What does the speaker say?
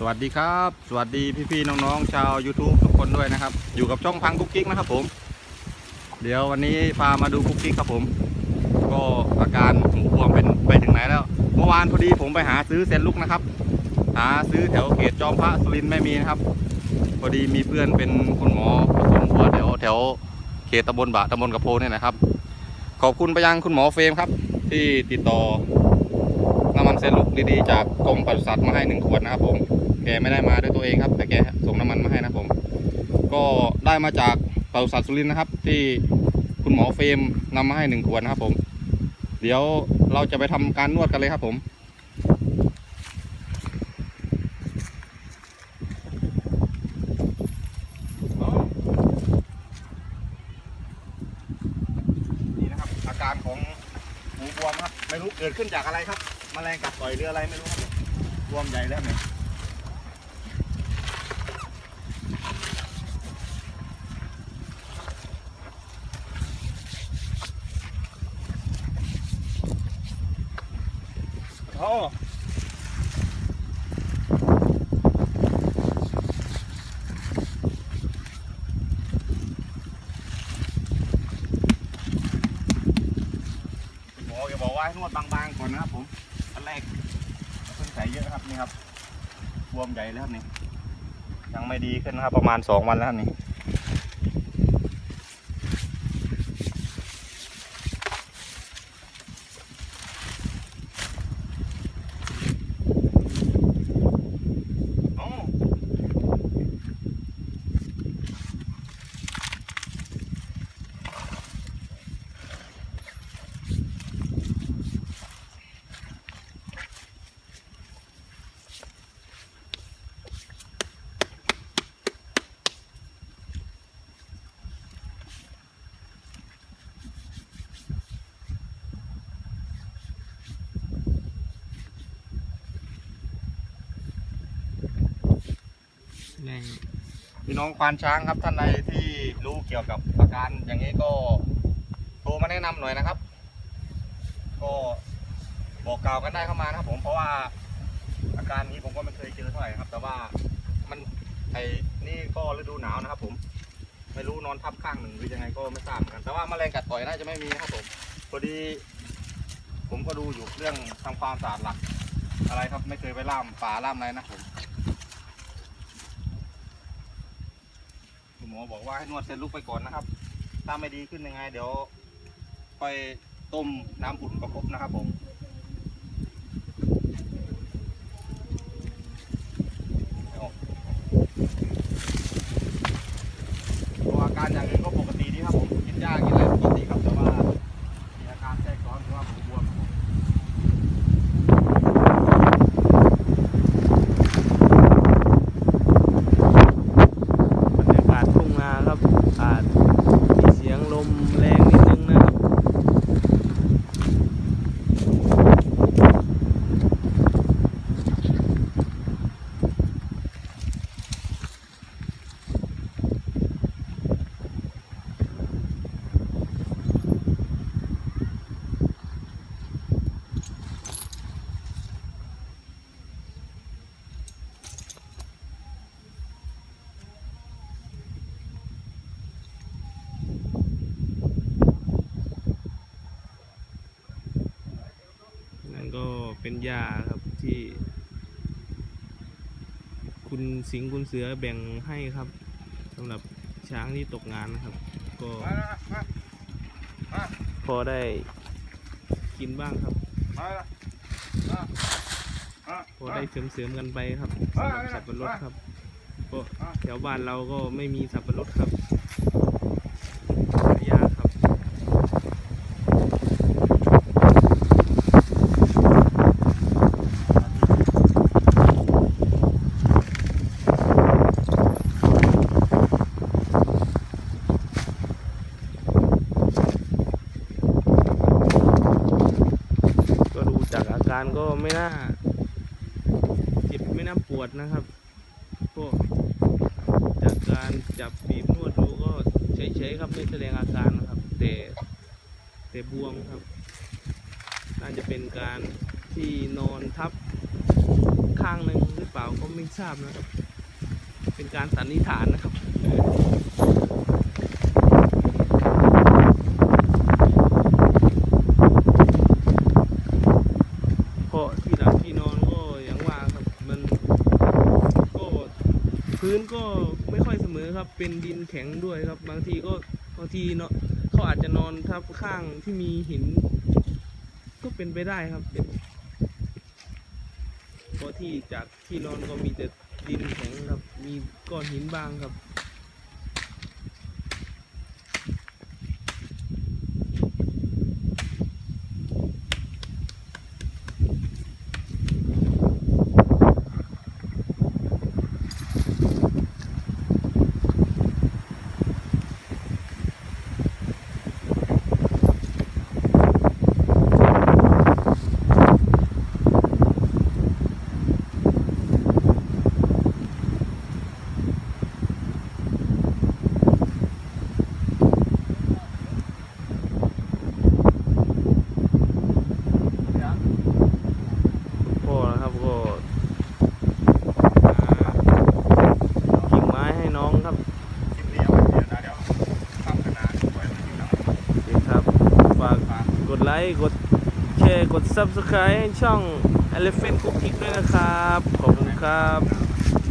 สวัสดีครับ สวัสดีพี่ๆน้องๆชาว YouTube ทุกคนด้วยนะครับ อยู่กับช่องพังกุ๊กกิ๊กนะครับผม เดี๋ยววันนี้พามาดูกุ๊กกิ๊กครับผม ก็อาการหูบวมเป็นไปถึงไหนแล้ว เมื่อวานพอดีผมไปหาซื้อเซนลุกนะครับ หาซื้อแถวเขตจอมพระสุรินทร์ไม่มีนะครับ พอดีมีเพื่อนเป็นคุณหมอผสมหัวแถวแถวเขตตำบลบะตำบลกระโพเนี่ยนะครับ ขอบคุณไปยังคุณหมอเฟรมครับ ที่ติดต่อ น้ำมันเซนลุกดีๆจากกรมปศุสัตว์มาให้หนึ่งขวดนะครับผมแกไม่ได้มาด้วยตัวเองครับ แต่แกส่งน้ำมันมาให้นะครับผม ก็ได้มาจากปศุสัตว์สุรินทร์นะครับ ที่คุณหมอเฟรมนำมาให้หนึ่งขวดนะครับผม เดี๋ยวเราจะไปทำการนวดกันเลยครับผมนี่นะครับอาการของหูบวมครับ ไม่รู้เกิดขึ้นจากอะไรครับ แมลงกัดต่อยหรืออะไรไม่รู้ครับบวมใหญ่แล้วเนี่ยโอ้คุณหมอแกบอกว่าให้นวดบางๆก่อนนะครับผม แรกเพิ่งใส่เยอะครับนี่ครับบวมใหญ่แล้วครับนี่ยังไม่ดีขึ้นนะครับ ประมาณสองวันแล้วครับนี่ โอ้ พี่น้องควานช้างครับท่านใดที่รู้เกี่ยวกับอาการอย่างนี้ก็โทรมาแนะนำหน่อยนะครับ ก็บอกกล่าวกันได้เข้ามานะครับผมเพราะว่าอาการนี้ผมก็ไม่เคยเจอเท่าไหร่ครับ แต่ว่ามันไอ้นี่ก็ฤดูหนาวนะครับ ผมไม่รู้นอนทับข้างหนึ่งหรือยังไงก็ไม่ทราบเหมือนกัน แต่ว่าแมลงกัดต่อยน่าจะไม่มีนะครับผมพอดี ผมก็ดูอยู่เรื่องทำความสะอาดหลักอะไรครับไม่เคยไปล่ามป่าล่ามอะไรนะผม คุณห มอบอกว่าให้นวดเส้นลุกไปก่อนนะครับ ถ้าไม่ดีขึ้นยังไง เดี๋ยวไปต้มน้ำอุ่นประคบนะครับผม ตัวอาการอย่างอื่นก็ปกติดีครับผม กินยากินอะไรปกติครับ แต่ว่ามีอาการแทรกซ้อนคือว่าผมบวมครับผม บรรยากาศทุ่งนาครับอาจมีเสียงลมแรงนิดนึงนะครับ นั่นก็เป็น ยาครับที่ คุณสิงคุณเสือแบ่งให้ครับสำหรับช้างที่ตกงานนะครับ ก็พอได้กินบ้างครับมาแล้วมามาพอได้เสริมๆกันไปครับสำหรับสับปะรดครับก็แถวบ้านเราก็ไม่มีสับปะรดครับยากครับ ก็ดูจา กาการก็ไม่น่าเจ็บไม่น่าปวดนะครับก็จากการจับบีบนวดดูก็เฉยๆครับไม่แสดงอาการนะครับ แต่แต่บวมครับ น่าจะเป็นการที่นอนทับข้างหนึ่งหรือเปล่าก็ไม่ทราบนะครับ เป็นการสันนิษฐานนะครับ เพราะที่หลับที่นอนก็อย่างว่าครับ มันก็ พื้นก็ไม่ค่อยเสมอครับ เป็นดินแข็งด้วยครับ บางทีก็บางทีเนาะเขาอาจจะนอนทับข้างที่มีหิน ก็เป็นไปได้ครับเป็นเพราะที่จากที่นอนก็มีแต่ดินแข็งครับ มีก้อนหินบางครับ ก็นะครับก็อ่ากิ่งไม้ให้น้องครับ คลิปนี้เอาไว้เดี๋ยวนะเดี๋ยวทำขนาดไว้ไว้ที่หลัง ดีครับ ฝาก กดไลค์ กดแชร์ กด Subscribe ให้ช่อง Elephant Cooking ด้วยนะครับ ขอบคุณครับ